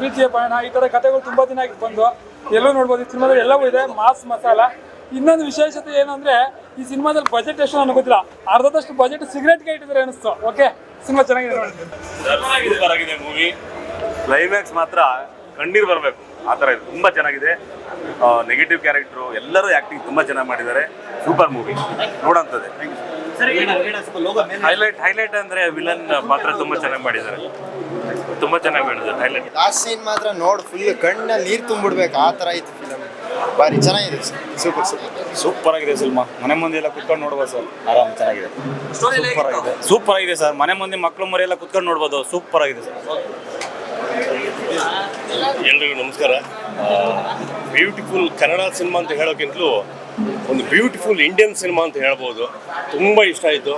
ಪ್ರೀತಿಯ ಪಯಣ ಈ ತರ ಕಥೆಗಳು ತುಂಬಾ ದಿನ ಆಗಿ ಬಂದು ಎಲ್ಲೂ ನೋಡ್ಬೋದು ಈ ಸಿನಿಮಾದಲ್ಲಿ ಎಲ್ಲವೂ ಇದೆ ಮಾಸ್ ಮಸಾಲ. ಇನ್ನೊಂದು ವಿಶೇಷತೆ ಏನಂದ್ರೆ ಅಂದ್ರೆ ಈ ಸಿನಿಮಾದಲ್ಲಿ ಬಜೆಟ್ ಎಷ್ಟು ನನಗೆ ಗೊತ್ತಿಲ್ಲ. ಅರ್ಧದಷ್ಟು ಬಜೆಟ್ ಸಿಗರೇಟ್ಗೆ ಇಟ್ಟಿದ್ರೆ ಅನಿಸ್ತು. ಓಕೆ ಸಿನಿಮಾ ಚೆನ್ನಾಗಿದೆ ನೋಡಿ. ಆಗಿದೆ ಮೂವಿ ಕ್ಲೈಮ್ಯಾಕ್ಸ್ ಮಾತ್ರ ಕಣ್ಣೀರು ಬರಬೇಕು. ಆ ಥರ ಇದೆ. ತುಂಬ ಚೆನ್ನಾಗಿದೆ. ನೆಗೆಟಿವ್ ಕ್ಯಾರೆಕ್ಟ್ರು ಎಲ್ಲರೂ ಆ್ಯಕ್ಟಿಂಗ್ ತುಂಬ ಚೆನ್ನಾಗಿ ಮಾಡಿದ್ದಾರೆ. ಸೂಪರ್ ಮೂವಿ ನೋಡೋಂಥದ್ದೇ. ಹೈಲೈಟ್ ಹೈಲೈಟ್ ಅಂದರೆ ವಿಲನ್ ಪಾತ್ರ ತುಂಬ ಚೆನ್ನಾಗಿ ಮಾಡಿದ್ದಾರೆ. ತುಂಬ ಚೆನ್ನಾಗಿ ಮಾಡಿದ್ದಾರೆ ಹೈಲೈಟ್ ಲಾಸ್ಟ್ ಸೀನ್ ಮಾತ್ರ ನೋಡ್ ಫುಲ್ ಕಣ್ಣಲ್ಲಿ ನೀರು ತುಂಬಿಡ್ಬೇಕು ಆ ಥರ ಇತ್ತು ಫಿಲಮ್ ಭಾರಿ ಚೆನ್ನಾಗಿದೆ ಸೂಪರ್ ಸೂಪರ್ ಸೂಪರ್ ಆಗಿದೆ ಸಿನಿಮಾ. ಮನೆ ಮುಂದೆ ಎಲ್ಲ ಕುತ್ಕೊಂಡು ನೋಡ್ಬೋದು ಸರ್. ಆರಾಮ್ ಚೆನ್ನಾಗಿದೆ. ಸೂಪರ್ ಆಗಿದೆ. ಸೂಪರ್ ಆಗಿದೆ ಸರ್. ಮನೆ ಮುಂದೆ ಮಕ್ಕಳು ಮರಿ ಎಲ್ಲ ಕುತ್ಕೊಂಡು ನೋಡ್ಬೋದು. ಸೂಪರ್ ಆಗಿದೆ ಸರ್. ಎಲ್ರಿಗೂ ನಮಸ್ಕಾರ. ಬ್ಯೂಟಿಫುಲ್ ಕನ್ನಡ ಸಿನಿಮಾ ಅಂತ ಹೇಳೋಕ್ಕಿಂತಲೂ ಒಂದು ಬ್ಯೂಟಿಫುಲ್ ಇಂಡಿಯನ್ ಸಿನಿಮಾ ಅಂತ ಹೇಳ್ಬೋದು. ತುಂಬ ಇಷ್ಟ ಆಯಿತು.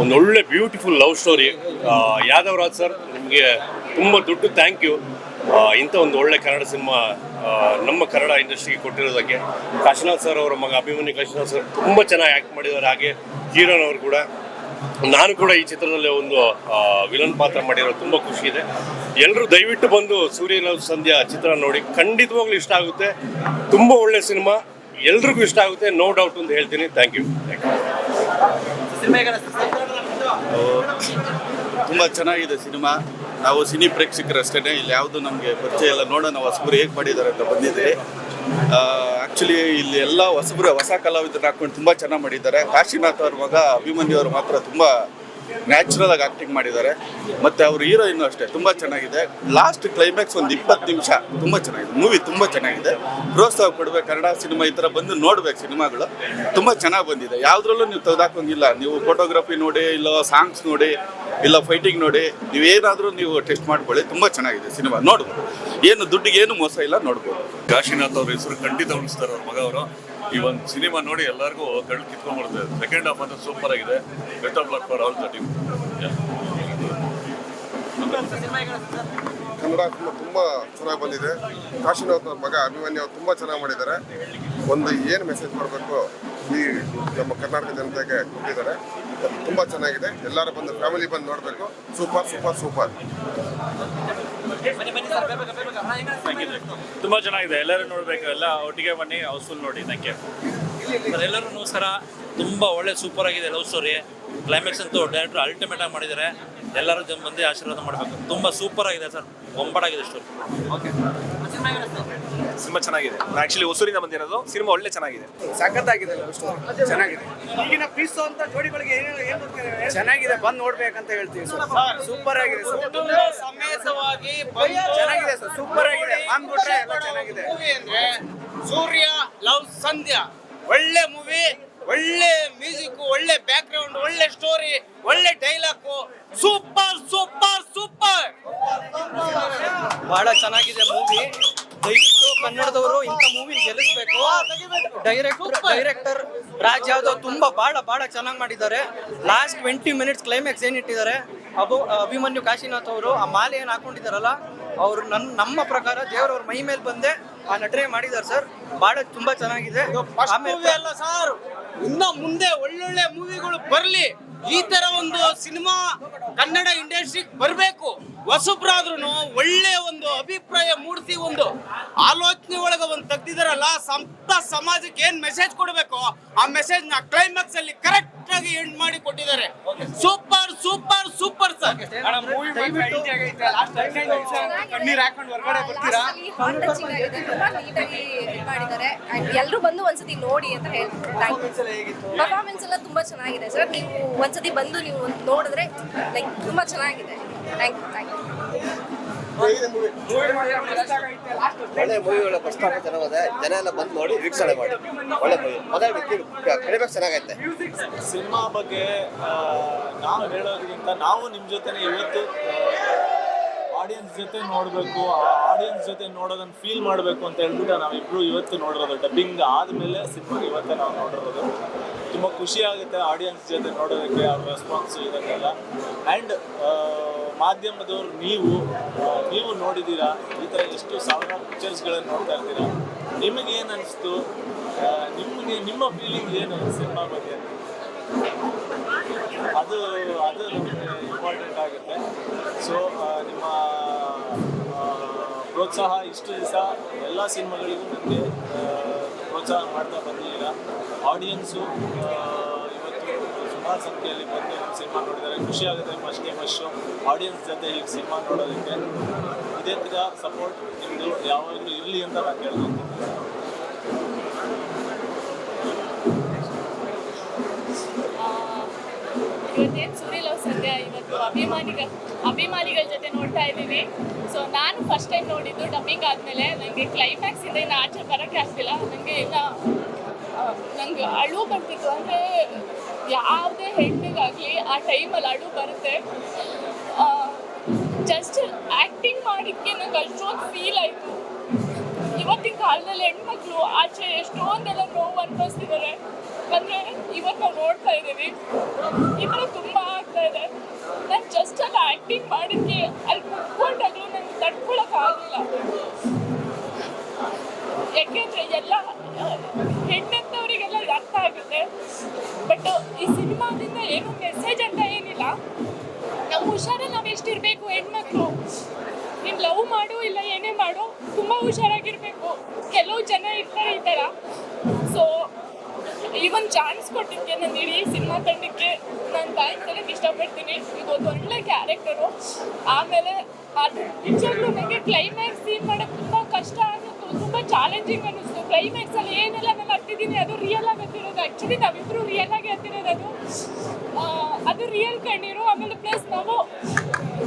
ಒಂದೊಳ್ಳೆ ಒಳ್ಳೆ beautiful love story Yadav Raj sir ನಿಮಗೆ ತುಂಬ ದೊಡ್ಡ ಥ್ಯಾಂಕ್ ಯು ಇಂಥ ಒಂದು ಒಳ್ಳೆ ಕನ್ನಡ ಸಿನಿಮಾ ನಮ್ಮ ಕನ್ನಡ ಇಂಡಸ್ಟ್ರಿಗೆ ಕೊಟ್ಟಿರೋದಕ್ಕೆ. ಕಾಶಿನಾಥ್ ಸರ್ ಅವರ ಮಗ ಅಭಿಮನ್ಯು ಕಾಶಿನಾಥ್ ಸರ್ ತುಂಬ ಚೆನ್ನಾಗಿ ಆ್ಯಕ್ಟ್ ಮಾಡಿದ್ದಾರೆ. ಹಾಗೆ ಹೀರೋನ್ ಅವರು ಕೂಡ. ನಾನು ಕೂಡ ಈ ಚಿತ್ರದಲ್ಲಿ ಒಂದು ವಿಲನ್ ಪಾತ್ರ ಮಾಡಿರೋ ತುಂಬ ಖುಷಿ ಇದೆ. ಎಲ್ಲರೂ ದಯವಿಟ್ಟು ಬಂದು ಸೂರ್ಯ ಲವ್ ಸಂಧ್ಯಾ ಚಿತ್ರ ನೋಡಿ. ಖಂಡಿತವಾಗ್ಲೂ ಇಷ್ಟ ಆಗುತ್ತೆ. ತುಂಬ ಒಳ್ಳೆ ಸಿನಿಮಾ. ಎಲ್ರಿಗೂ ಇಷ್ಟ ಆಗುತ್ತೆ. ನೋ ಡೌಟ್ ಅಂತ ಹೇಳ್ತೀನಿ. ಥ್ಯಾಂಕ್ ಯು ಥ್ಯಾಂಕ್ ಯು ತುಂಬ ಚೆನ್ನಾಗಿದೆ ಸಿನಿಮಾ. ನಾವು ಸಿನಿ ಪ್ರೇಕ್ಷಕರಷ್ಟೇ ಇಲ್ಲಿ ಯಾವುದು ನಮಗೆ ಪರಿಚಯ ಎಲ್ಲ ನೋಡೋಣ, ಹೊಸಬರು ಹೇಗೆ ಮಾಡಿದ್ದಾರೆ ಅಂತ ಬಂದಿದ್ದೀರಿ. ಆ್ಯಕ್ಚುಲಿ ಇಲ್ಲಿ ಎಲ್ಲ ಹೊಸಬರು ಹೊಸ ಕಲಾವಿದರನ್ನ ಹಾಕೊಂಡು ತುಂಬ ಚೆನ್ನಾಗಿ ಮಾಡಿದ್ದಾರೆ. ಕಾಶಿನಾಥ್ ಅವ್ರ ಮಗ, ಅಭಿಮನ್ಯು ಅವರು ಮಾತ್ರ ತುಂಬ ನ್ಯಾಚುರಲ್ ಆಗಿ ಆಕ್ಟಿಂಗ್ ಮಾಡಿದ್ದಾರೆ. ಮತ್ತು ಅವ್ರ ಹೀರೋಯಿನ್ ಅಷ್ಟೇ, ತುಂಬ ಚೆನ್ನಾಗಿದೆ. ಲಾಸ್ಟ್ ಕ್ಲೈಮ್ಯಾಕ್ಸ್ ಒಂದು ಇಪ್ಪತ್ತು ನಿಮಿಷ, ತುಂಬ ಚೆನ್ನಾಗಿದೆ. ಮೂವಿ ತುಂಬ ಚೆನ್ನಾಗಿದೆ. ಪ್ರೋತ್ಸಾಹ ಕೊಡ್ಬೇಕು. ಕನ್ನಡ ಸಿನಿಮಾ ಈ ಥರ ಬಂದು ನೋಡ್ಬೇಕು ಸಿನಿಮಾಗಳು. ತುಂಬ ಚೆನ್ನಾಗಿ ಬಂದಿದೆ. ಯಾವುದ್ರಲ್ಲೂ ನೀವು ತೆಗೆದಾಕೋಂಗಿಲ್ಲ ನೀವು ಫೋಟೋಗ್ರಫಿ ನೋಡಿ, ಇಲ್ಲ ಸಾಂಗ್ಸ್ ನೋಡಿ ಇಲ್ಲ ಫೈಟಿಂಗ್ ನೋಡಿ ನೀವೇನಾದರೂ ನೀವು ಟೆಸ್ಟ್ ಮಾಡ್ಕೊಳ್ಳಿ ತುಂಬ ಚೆನ್ನಾಗಿದೆ ಸಿನಿಮಾ. ನೋಡ್ಬೋದು. ಏನು ದುಡ್ಡಿಗೆ ಏನು ಮೋಸ ಇಲ್ಲ ನೋಡ್ಬೋದು. ಕಾಶಿನಾಥ್ ಅವ್ರ ಹೆಸರು ಖಂಡಿತ ಉಳಿಸ್ತಾರೆ ಅವ್ರ ಮಗ ಅವರು. ಈ ಒಂದು ಸಿನಿಮಾ ನೋಡಿ ಎಲ್ಲರಿಗೂ ಕಳ್ಳು ಕಿತ್ಕೊಂಡ್ಬಿಡುತ್ತೆ. ಸೆಕೆಂಡ್ ಹಾಫ್ ಅಂತೂ ಸೂಪರ್ ಆಗಿದೆ. Better black luck for all the team Kannada ತುಂಬ ತುಂಬ ಚೆನ್ನಾಗಿ ಬಂದಿದೆ. ಕಾಶಿನಾಥ್ ಅವ್ರ ಮಗ ಅಭಿಮನ್ಯು ಅವ್ರು ತುಂಬ ಚೆನ್ನಾಗಿ ಮಾಡಿದ್ದಾರೆ. ಒಂದು ಏನು ಮೆಸೇಜ್ ಮಾಡಬೇಕು ಈ ನಮ್ಮ ಕರ್ನಾಟಕ ಜನತೆಗೆ ಕೊಟ್ಟಿದ್ದಾರೆ. ತುಂಬ ಚೆನ್ನಾಗಿದೆ. ಎಲ್ಲರೂ ಬಂದು ಫ್ಯಾಮಿಲಿ ಬಂದು ನೋಡಬೇಕು. ಸೂಪರ್ ಸೂಪರ್ ಸೂಪರ್ ತುಂಬ ಚೆನ್ನಾಗಿದೆ. ಎಲ್ಲರೂ ನೋಡಬೇಕು. ಎಲ್ಲ ಒಟ್ಟಿಗೆ ಬನ್ನಿ ಹೌಸ್ಫುಲ್ ನೋಡಿ ಥ್ಯಾಂಕ್ ಯು ಸರ್ ಎಲ್ಲರೂ ನಮಸ್ಕಾರ. ತುಂಬ ಒಳ್ಳೆ ಸೂಪರ್ ಆಗಿದೆ ಲವ್ ಸ್ಟೋರಿ ಕ್ಲೈಮ್ಯಾಕ್ಸ್ ಅಂತೂ ಡೈರೆಕ್ಟರ್ ಅಲ್ಟಿಮೇಟ್ ಆಗಿ ಮಾಡಿದ್ದಾರೆ. ಎಲ್ಲರೂ ಜನ ಬಂದು ಆಶೀರ್ವಾದ ಮಾಡಬೇಕು. ತುಂಬ ಸೂಪರ್ ಆಗಿದೆ ಸರ್. ಒಂಬಡಾಗಿದೆ ಸ್ಟೋರಿ ಸಿನಿಮಾ ಚೆನ್ನಾಗಿದೆ. ಆಕ್ಚುಲಿ ಹೊಸೂರಿಂದ ಬಂದಿರೋದು ಸಿನಿಮಾ ಒಳ್ಳೆ ಚೆನ್ನಾಗಿದೆ. ಸಖತ್ತಾಗಿದೆ ಚೆನ್ನಾಗಿದೆ. ಈಗಿನ ಪೀಸ್ ಅಂತ ಜೋಡಿಗಳಿಗೆ ಚೆನ್ನಾಗಿದೆ ಬಂದು ನೋಡ್ಬೇಕಂತ ಹೇಳ್ತೀವಿ ಸರ್. ಸೂಪರ್ ಆಗಿದೆ ಸಮೇತವಾಗಿ ಚೆನ್ನಾಗಿದೆ ಸರ್ ಸೂಪರ್ ಆಗಿದೆ. ಬಂದ್ಬಿಟ್ರೆ ಎಲ್ಲ ಚೆನ್ನಾಗಿದೆ. ಮೂವಿ ಅಂದ್ರೆ ಸೂರ್ಯ ಲವ್ ಸಂಧ್ಯಾ. ಒಳ್ಳೆ ಮೂವಿ ಒಳ್ಳೆ ಮ್ಯೂಸಿಕ್ ಒಳ್ಳೆ ಬ್ಯಾಕ್ ಗ್ರೌಂಡ್ ಒಳ್ಳೆ ಸ್ಟೋರಿ ಒಳ್ಳೆ ಡೈಲಾಗ್ ಸೂಪರ್ ಸೂಪರ್ ಸೂಪರ್. ಬಹಳ ಚೆನ್ನಾಗಿದೆ ಮೂವಿ. ದಯವಿಟ್ಟು ಕನ್ನಡದವರು ಇಂಥ ಮೂವಿ ಗೆಲ್ಲಿಸ್ಬೇಕು. ಡೈರೆಕ್ಟರ್ ಡೈರೆಕ್ಟರ್ ರಾಜ್ ಯಾದವ್ ತುಂಬಾ ಬಹಳ ಬಹಳ ಚೆನ್ನಾಗಿ ಮಾಡಿದ್ದಾರೆ. ಲಾಸ್ಟ್ ಟ್ವೆಂಟಿ ಮಿನಿಟ್ಸ್ ಕ್ಲೈಮ್ಯಾಕ್ಸ್ ಏನಿಟ್ಟಿದ್ದಾರೆ ಅಬು ಅಭಿಮನ್ಯು ಕಾಶಿನಾಥ್ ಅವರು ಆ ಮಾಲೆ ಏನು ಹಾಕೊಂಡಿದಾರಲ್ಲ ಅವರು ನನ್ನ ನಮ್ಮ ಪ್ರಕಾರ ದೇವರವ್ರ ಮೈ ಮೇಲೆ ಬಂದೆ ಆ ನಟನೆ ಮಾಡಿದ್ದಾರೆ ಸರ್. ಬಹಳ ತುಂಬಾ ಚೆನ್ನಾಗಿದೆ. ಮೂವಿ ಅಲ್ಲ ಸರ್ ಇನ್ನ ಮುಂದೆ ಒಳ್ಳೊಳ್ಳೆ ಮೂವಿಗಳು ಬರಲಿ. ಈ ತರ ಒಂದು ಸಿನಿಮಾ ಕನ್ನಡ ಇಂಡಸ್ಟ್ರಿಗೆ ಬರಬೇಕು. ಹೊಸಬ್ರಾದ್ರೂ ಒಳ್ಳೆ ಒಂದು ಅಭಿಪ್ರಾಯ ಮೂಡಿಸಿ ಒಂದು ಆಲೋಚನೆ ಒಳಗ ಒಂದು ತೆಗ್ದಿದಾರಲ್ಲ ಸಂತ ಸಮಾಜಕ್ಕೆ ಏನ್ ಮೆಸೇಜ್ ಕೊಡಬೇಕು ಆ ಮೆಸೇಜ್ನ ಕ್ಲೈಮ್ಯಾಕ್ಸ್ ಅಲ್ಲಿ ಕರೆಕ್ಟ್ ಆಗಿ ಎಂಡ್ ಮಾಡಿ ಕೊಟ್ಟಿದ್ದಾರೆ. ಸೂಪರ್ ಸೂಪರ್ ಸೂಪರ್ ಸರ್ ಬರ್ತೀರಾ ನೀಟಾಗಿ ಮಾಡಿದ್ದಾರೆ ಎಲ್ಲರೂ ಬಂದು ಒಂದ್ಸತಿ ನೋಡಿ ಅಂತ ಹೇಳ್ತಾರೆ ಪರ್ಫಾರ್ಮೆನ್ಸ್ ಎಲ್ಲ ತುಂಬಾ ಚೆನ್ನಾಗಿದೆ ಸರ್. ನೀವು ಒಂದ್ಸತಿ ಬಂದು ನೀವು ನೋಡಿದ್ರೆ ಲೈಕ್ ತುಂಬಾ ಚೆನ್ನಾಗಿದೆ. ಥ್ಯಾಂಕ್ ಯು ಥ್ಯಾಂಕ್ ಯು ಒಳ್ಳೆ ಮೂವಿಗಳ ಪ್ರಸ್ತಾಪ ಚೆನ್ನಾಗಿದೆ ಜನ ಎಲ್ಲ ಬಂದು ನೋಡಿ ವೀಕ್ಷಣೆ ಮಾಡಿ. ಒಳ್ಳೆ ಮೂವಿ ಮೊದಲ ಕಡಿಮೆ ಚೆನ್ನಾಗೈತೆ ಸಿನಿಮಾ ಬಗ್ಗೆ ನಾವು ಹೇಳೋದ್ರಿಂದ ನಾವು ನಿಮ್ಮ ಜೊತೆ ಇವತ್ತು ಆಡಿಯನ್ಸ್ ಜೊತೆ ನೋಡಬೇಕು ಆಡಿಯನ್ಸ್ ಜೊತೆ ನೋಡೋದನ್ನ ಫೀಲ್ ಮಾಡಬೇಕು ಅಂತ ಹೇಳ್ಬಿಟ್ಟು ನಾವಿಬ್ರು ಇವತ್ತು ನೋಡಿರೋದು. ಡಬ್ಬಿಂಗ್ ಆದಮೇಲೆ ಸಿನಿಮಾ ಇವತ್ತೇ ನಾವು ನೋಡಿರೋದು. ತುಂಬ ಖುಷಿ ಆಗುತ್ತೆ ಆಡಿಯನ್ಸ್ ಜೊತೆ ನೋಡೋದಕ್ಕೆ ಅವ್ರ ರೆಸ್ಪಾನ್ಸ್ ಇದಕ್ಕೆಲ್ಲ. ಆ್ಯಂಡ್ ಮಾಧ್ಯಮದವ್ರು ನೀವು ನೀವು ನೋಡಿದ್ದೀರಾ? ಈ ಥರ ಎಷ್ಟು ಸಾವಿರಾರು ಪಿಕ್ಚರ್ಸ್ಗಳನ್ನು ನೋಡ್ತಾ ಇರ್ತೀರಾ ನಿಮಗೇನು ಅನಿಸ್ತು? ನಿಮಗೆ, ನಿಮ್ಮ ಫೀಲಿಂಗ್ ಏನು ಸಿನಿಮಾ ಬಗ್ಗೆ? ಅದು ಅದು ನಮಗೆ ಇಂಪಾರ್ಟೆಂಟ್ ಆಗುತ್ತೆ. ಸೊ ನಿಮ್ಮ ಪ್ರೋತ್ಸಾಹ ಇಷ್ಟು ದಿವಸ ಎಲ್ಲ ಸಿನಿಮಾಗಳಿಗೂ ನಮಗೆ ಪ್ರೋತ್ಸಾಹ ಮಾಡ್ತಾ ಬಂದಿಲ್ಲ ಆಡಿಯನ್ಸು ಇವತ್ತು ಸುಮಾರು ಸಂಖ್ಯೆಯಲ್ಲಿ ಬಂದು ನಮ್ಮ ಸಿನಿಮಾ ನೋಡಿದ್ದಾರೆ. ಖುಷಿ ಆಗುತ್ತೆ ಫಸ್ಟ್ ಟೈಮ್ ಅಷ್ಟು. ಆಡಿಯನ್ಸ್ ಜೊತೆ ಈಗ ಸಿನಿಮಾ ನೋಡೋದಕ್ಕೆ. ಇದೇ ಥರ ಸಪೋರ್ಟ್ ನಿಮ್ಮದು ಯಾವಾಗಲೂ ಇರಲಿ ಅಂತ ನಾನು ಕೇಳ್ಕೊತೀನಿ ಇವತ್ತೇನು ಸೂರ್ಯ ಲವ್ ಸದ್ಯ ಇವತ್ತು ಅಭಿಮಾನಿಗಳ ಅಭಿಮಾನಿಗಳ ಜೊತೆ ನೋಡ್ತಾ ಇದ್ದೀವಿ. ಸೊ ನಾನು ಫಸ್ಟ್ ಟೈಮ್ ನೋಡಿದ್ದು ಡಬ್ಬಿಂಗ್ ಆದಮೇಲೆ ನನಗೆ ಕ್ಲೈಮ್ಯಾಕ್ಸ್ ಇದೆ ಇನ್ನು ಆಚೆ ಬರೋಕ್ಕೆ ಆಗ್ತಿಲ್ಲ. ನನಗೆ ಇನ್ನು ನಂಗೆ ಅಳು ಬರ್ತಿತ್ತು. ಅಂದರೆ ಯಾವುದೇ ಹೆಣ್ಣಿಗಾಗಲಿ ಆ ಟೈಮಲ್ಲಿ ಅಳು ಬರುತ್ತೆ. ಜಸ್ಟ್ ಆ್ಯಕ್ಟಿಂಗ್ ಮಾಡಿದ್ದಕ್ಕೆ ನಂಗೆ ಅಷ್ಟೊಂದು ಫೀಲ್ ಆಯಿತು. ಇವತ್ತಿನ ಕಾಲದಲ್ಲಿ ಹೆಣ್ಮಕ್ಳು ಆಚೆ ಎಷ್ಟೊಂದೆಲ್ಲ ಬಟ್ ಈ ಸಿನಿಮಾದಿಂದ ಏನು ಮೆಸೇಜ್ ಅಂತ ಏನಿಲ್ಲ. ನಮ್ಮ ಹುಷಾರಲ್ಲಿ ನಾವು ಎಷ್ಟಿರಬೇಕು ಹೆಣ್ಮಕ್ಳು. ನೀನು ಲವ್ ಮಾಡು ಇಲ್ಲ ಏನೇ ಮಾಡು, ತುಂಬ ಹುಷಾರಾಗಿರಬೇಕು. ಕೆಲವು ಜನ ಇರ್ತಾರೆ ಈ ಥರ ಸೊ ಈವನ್ ಒಂದು ಚಾನ್ಸ್ ಕೊಟ್ಟಿದ್ದೆ ನಾನು ಇಡೀ ಸಿನಿಮಾ ತಂಡಕ್ಕೆ ನಾನು ಥ್ಯಾಂಕ್ಸ್ ಹೇಳಕ್ಕೆ ಇಷ್ಟಪಡ್ತೀನಿ. ಇದೊಂದು ಒಳ್ಳೆ ಕ್ಯಾರೆಕ್ಟರು ಆಮೇಲೆ ಅದು ನಿಜವಾಗ್ಲೂ ನನಗೆ ಕ್ಲೈಮ್ಯಾಕ್ಸ್ ಸೀನ್ ಮಾಡೋಕ್ಕೆ ತುಂಬ ಕಷ್ಟ ಆಗಿತ್ತು. ತುಂಬ ಚಾಲೆಂಜಿಂಗ್ ಅನ್ನಿಸ್ತು. ಕ್ಲೈಮ್ಯಾಕ್ಸಲ್ಲಿ ಏನೆಲ್ಲ ನಾನು ಹತ್ತಿದ್ದೀನಿ ಅದು ರಿಯಲ್ ಆಗಿ ಹತ್ತಿರೋದು ಆಕ್ಚುಲಿ ನಾವಿಬ್ರು ರಿಯಲ್ ಆಗಿ ಹತ್ತಿರೋದು ಅದು. ಅದು ರಿಯಲ್ ಕಣ್ಣೀರು, ಆಮೇಲೆ ಪ್ಲಸ್ ನಾವು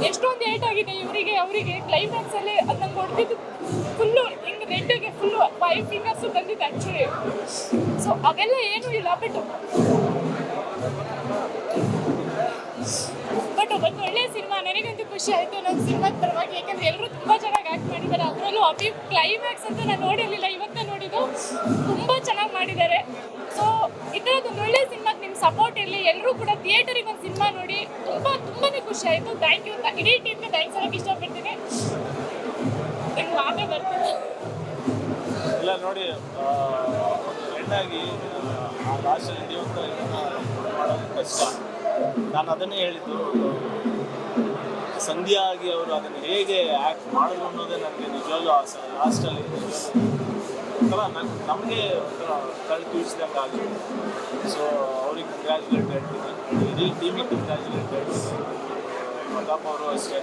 ಎಷ್ಟೊಂದು ಏಟ್ ಆಗಿದೆ ಇವರಿಗೆ, ಅವರಿಗೆ. ಕ್ಲೈಮ್ಯಾಕ್ಸಲ್ಲಿ ಅದು ನಂಗೆ ಹೊಡೆದಿದ್ದು ಫುಲ್ಲು ಹಿಂಗೆ ರೆಡ್ಗೆ ಫುಲ್ಲು ಫೈವ್ ಫಿಂಗರ್ಸ್ ಬಂದಿದ್ದು ಆಕ್ಚುಲಿ ಸೊ ಅವೆಲ್ಲ ಏನೂ ಇಲ್ಲ ಬಟ್ ನನಗಂತೂ ಖುಷಿ ಆಯಿತು ನನ್ನ ಸಿನಿಮಾದ ಪರವಾಗಿ ಯಾಕಂದ್ರೆ ಎಲ್ಲರೂ ತುಂಬ ಚೆನ್ನಾಗಿ ಆ್ಯಕ್ಟ್ ಮಾಡಿದ್ದಾರೆ ಅದರಲ್ಲೂ ಅಭಿ ಕ್ಲೈಮ್ಯಾಕ್ಸ್ ಅಂತ ನಾನು ನೋಡಿರಲಿಲ್ಲ ಇವತ್ತೇ ನೋಡಿದ್ದು ತುಂಬ ಚೆನ್ನಾಗಿ ಮಾಡಿದ್ದಾರೆ ಸೊ ಈ ಥರದೊಂದು ಒಳ್ಳೆ ಸಿನಿಮಾಗೆ ನಿಮ್ಮ ಸಪೋರ್ಟ್ ಇರಲಿ ಎಲ್ಲರೂ ಕೂಡ ಥಿಯೇಟರಿಗೆ ಒಂದು ಸಿನಿಮಾ ನೋಡಿ ತುಂಬ ತುಂಬಾ ಖುಷಿ ಆಯಿತು ಥ್ಯಾಂಕ್ ಯು ಇಡೀ ಟೀಮ್ಗೆ ಥ್ಯಾಂಕ್ಸ್ ಹೇಳಕ್ಕೆ ಇಷ್ಟಪಡ್ತೀನಿ ಮಾತೇ ಬರ್ತೀನಿ ಇಲ್ಲ ನೋಡಿ ಹೆಣ್ಣಾಗಿ ಆ ಮಾಡೋದು ಕಷ್ಟ ನಾನು ಅದನ್ನೇ ಹೇಳಿದ್ದು ಸಂಧ್ಯಾ ಆಗಿ ಅವರು ಅದನ್ನು ಹೇಗೆ ಆ್ಯಕ್ಟ್ ಮಾಡಿದ್ರು ಅನ್ನೋದೇ ನನಗೆ ನಿಜವಾಗ್ಲೂ ಆ ಲಾಸ್ಟಲ್ಲಿ ಒಂಥರ ನನ್ನ ನಮಗೆ ಒಂಥರ ಕಳ್ ತೂರಿಸಿದಂಗೆ ಆಗಿದೆ ಸೊ ಅವ್ರಿಗೆ ಕಂಗ್ರ್ಯಾಚುಲೇಟ್ ಹೇಳ್ತೀನಿ. ಇಡೀ ಟೀಮಿಗೆ ಕಂಗ್ರ್ಯಾಚುಲೇಟ್ ಹೇಳ್ತೀನಿ. ಪ್ರತಾಪ್ ಅವರು ಅಷ್ಟೇ.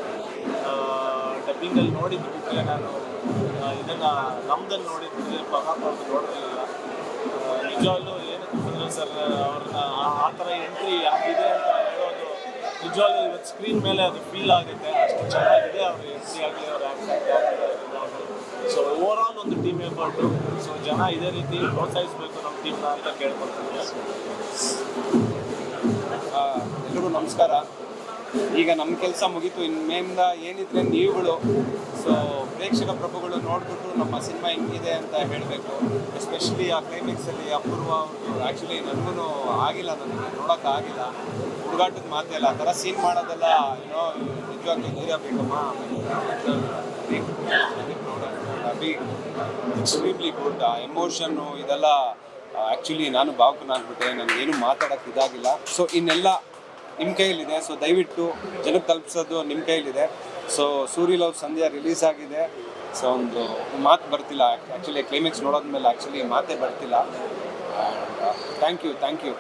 ಡಬ್ಬಿಂಗಲ್ಲಿ ನೋಡಿದ್ದು ಬಿಟ್ಟರೆ ನಾನು ಇದನ್ನು ನಮ್ದಲ್ಲಿ ನೋಡಿದ್ರೆ ಪ್ರತಾಪ್ ಅವ್ರದ್ದು ನೋಡಿರಲಿಲ್ಲ ನಿಜವಾಗ್ಲೂ ಬಂದ್ರು ಸರ್, ಅವ್ರನ್ನ ಆ- ಥರ ಎಂಟ್ರಿ ಆಗಿದೆ ಅಂತ ನಿಜವಾಗ್ಲೂ ಇವತ್ತು ಸ್ಕ್ರೀನ್ ಮೇಲೆ ಅದು ಫೀಲ್ ಆಗುತ್ತೆ. ಅಷ್ಟು ಚೆನ್ನಾಗಿದೆ. ಅವ್ರ ಸಿ ಆಗಲಿ ಅವ್ರ ಸೊ ಓವರ್ ಆಲ್ ಒಂದು ಟೀಮ್ ಎಫರ್ಟು ಸೊ ಜನ ಇದೇ ರೀತಿ ಪ್ರೋತ್ಸಾಹಿಸಬೇಕು ನಮ್ಮ ಟೀಮ್ನ ಅಂತ ಕೇಳ್ಕೊಳ್ತೀನಿ. ಆ, ಎಲ್ರಿಗೂ ನಮಸ್ಕಾರ. ಈಗ ನಮ್ಮ ಕೆಲಸ ಮುಗೀತು. ಇನ್ನು ಮೇಯಿಂದ ಏನಿದ್ರೆ ನೀವುಗಳು ಸೊ ಪ್ರೇಕ್ಷಕ ಪ್ರಭುಗಳು ನೋಡಿಬಿಟ್ಟು ನಮ್ಮ ಸಿನಿಮಾ ಹೆಂಗಿದೆ ಅಂತ ಹೇಳಬೇಕು. ಎಸ್ಪೆಷಲಿ ಆ ಕ್ಲೈಮ್ಯಾಕ್ಸಲ್ಲಿ ಅಪೂರ್ವ ಅವರು ಆ್ಯಕ್ಚುಲಿ ನನಗೂ ಆಗಿಲ್ಲ ನನಗೆ ನೋಡೋಕ್ಕಾಗಿಲ್ಲ ಹುಡುಗಾಟದ ಮಾತೇ ಇಲ್ಲ. ಆ ಥರ ಸೀನ್ ಮಾಡೋದೆಲ್ಲ ಏನೋ ನಿಜವಾಗ್ಲೂ ಧೈರ್ಯ ಬೇಕಮ್ಮ. ಅಭಿ ಎಕ್ಸ್ಟ್ರೀಮ್ಲಿ ಗುಡ್ ಆ ಎಮೋಷನ್ನು ಇದೆಲ್ಲ ಆ್ಯಕ್ಚುಲಿ ನಾನು ಭಾವುಕನಾಗ್ಬಿಟ್ಟೆ ನನಗೇನು ಮಾತಾಡೋಕ್ಕೆ ಇದಾಗಿಲ್ಲ. ಸೊ ಇನ್ನೆಲ್ಲ ನಿಮ್ಮ ಕೈಯಲ್ಲಿದೆ. ಸೊ ದಯವಿಟ್ಟು ಜನಕ್ಕೆ ತಲುಪಿಸೋದು ನಿಮ್ಮ ಕೈಯಲ್ಲಿದೆ. So Suri love Sandhya release ಆಗಿದೆ. ಸೊ ಒಂದು ಮಾತು ಬರ್ತಿಲ್ಲ. ಆ್ಯಕ್ಚುಲಿ ಕ್ಲೈಮ್ಯಾಕ್ಸ್ ನೋಡೋದ್ಮೇಲೆ ಆ್ಯಕ್ಚುಲಿ ಮಾತೇ ಬರ್ತಿಲ್ಲ. Thank you thank you